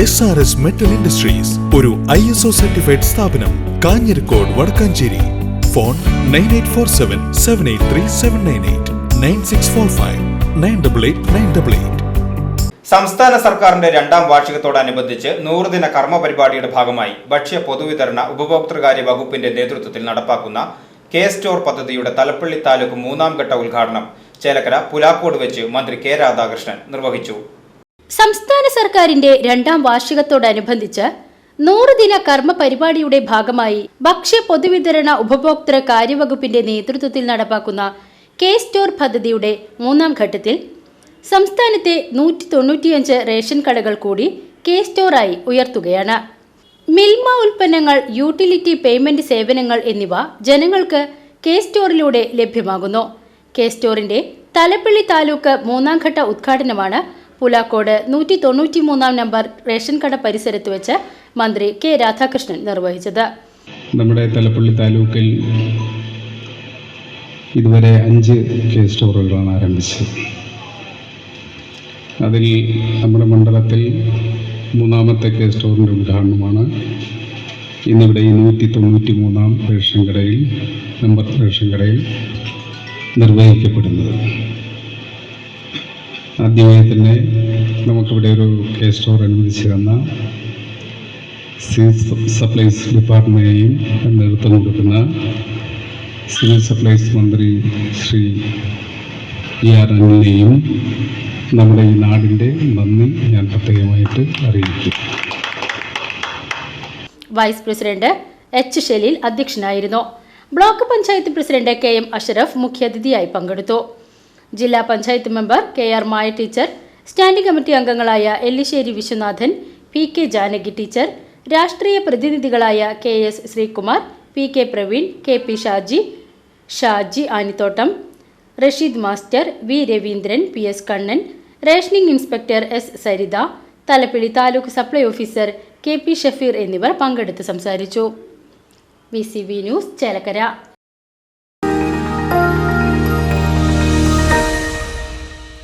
S R S metal industries ഒരു I S O certified സ്ഥാപനം Kanjirakode Vadakkanchery. Phone nine eight four seven seven eight three seven nine eight nine six four five nine double eight nine double eight സംസ്ഥാന സർക്കാരിന്റെ രണ്ടാം വാർഷികത്തോടനുബന്ധിച്ച് നൂറുദിന കർമ്മ പരിപാടിയുടെ ഭാഗമായി ഭക്ഷ്യ പൊതുവിതരണ ഉപഭോക്തൃകാര്യ വകുപ്പിന്റെ നേതൃത്വത്തിൽ നടപ്പാക്കുന്ന കെ സ്റ്റോർ പദ്ധതിയുടെ തലപ്പള്ളി താലൂക്ക് മൂന്നാം ഘട്ട ഉദ്ഘാടനം ചേലക്കര പുലാക്കോട് വെച്ച് മന്ത്രി കെ രാധാകൃഷ്ണൻ നിർവഹിച്ചു. സംസ്ഥാന സർക്കാരിന്റെ രണ്ടാം വാർഷികത്തോടനുബന്ധിച്ച് നൂറ് ദിന കർമ്മ പരിപാടിയുടെ ഭാഗമായി ഭക്ഷ്യ പൊതുവിതരണ ഉപഭോക്തൃ കാര്യവകുപ്പിന്റെ നേതൃത്വത്തിൽ നടപ്പാക്കുന്ന കെ സ്റ്റോർ പദ്ധതിയുടെ മൂന്നാം ഘട്ടത്തിൽ സംസ്ഥാനത്തെ നൂറ്റി തൊണ്ണൂറ്റിയഞ്ച് റേഷൻ കടകൾ കൂടി കെ സ്റ്റോറായി ഉയർത്തുകയാണ്. മിൽമ ഉൽപ്പന്നങ്ങൾ യൂട്ടിലിറ്റി പേയ്മെന്റ് സേവനങ്ങൾ എന്നിവ ജനങ്ങൾക്ക് കെ സ്റ്റോറിലൂടെ ലഭ്യമാകുന്നു. കെ സ്റ്റോറിന്റെ തലപ്പള്ളി താലൂക്ക് മൂന്നാം ഘട്ട ഉദ്ഘാടനമാണ് പുലാക്കോട് നൂറ്റി തൊണ്ണൂറ്റി മൂന്നാം നമ്പർ റേഷൻ കട പരിസരത്ത് വെച്ച് മന്ത്രി കെ രാധാകൃഷ്ണൻ നിർവഹിച്ചത്. നമ്മുടെ തലപ്പള്ളി താലൂക്കിൽ ഇതുവരെ അഞ്ച് കെ സ്റ്റോറുകളാണ് ആരംഭിച്ചത്. അതിൽ നമ്മുടെ മണ്ഡലത്തിൽ മൂന്നാമത്തെ കെ സ്റ്റോറിന്റെ ഉദ്ഘാടനമാണ്. ഇന്നിവിടെ ഈ നൂറ്റി തൊണ്ണൂറ്റി മൂന്നാം റേഷൻ കടയിൽ നമ്പർ റേഷൻ കടയിൽ നിർവഹിക്കപ്പെടുന്നത്. ആദ്യമായി തന്നെ നമുക്കിവിടെ ഒരു കെ സ്റ്റോർ അനുവദിച്ചു തന്ന സിവിൽ സപ്ലൈസ് ഡിപ്പാർട്ട്മെന്റിനെയും നേതൃത്വം കൊടുക്കുന്ന സിവിൽ സപ്ലൈസ് മന്ത്രി ശ്രീ ഇ ആർ അനിലിനെയും നമ്മുടെ ഈ നാടിന്റെ നന്ദി ഞാൻ പ്രത്യേകമായിട്ട് അറിയിക്കും വൈസ് പ്രസിഡന്റ് എച്ച് ഷെലീൽ അധ്യക്ഷനായിരുന്നു. Block panchayat president K. M. Ashraf മുഖ്യാതിഥിയായി പങ്കെടുത്തു. ജില്ലാ panchayat member K R Maya teacher standing committee അംഗങ്ങളായ Ellissery Viswanathan P K Janaki teacher രാഷ്ട്രീയ പ്രതിനിധികളായ K S Sreekumar P K Praveen K P Shaji Shaji Anithottam Rasheed master V Raveendran P S Kannan rationing inspector S Saritha Thalappilly taluk supply officer K P Shafeer എന്നിവർ പങ്കെടുത്ത് സംസാരിച്ചു. V C V news Chelakkara.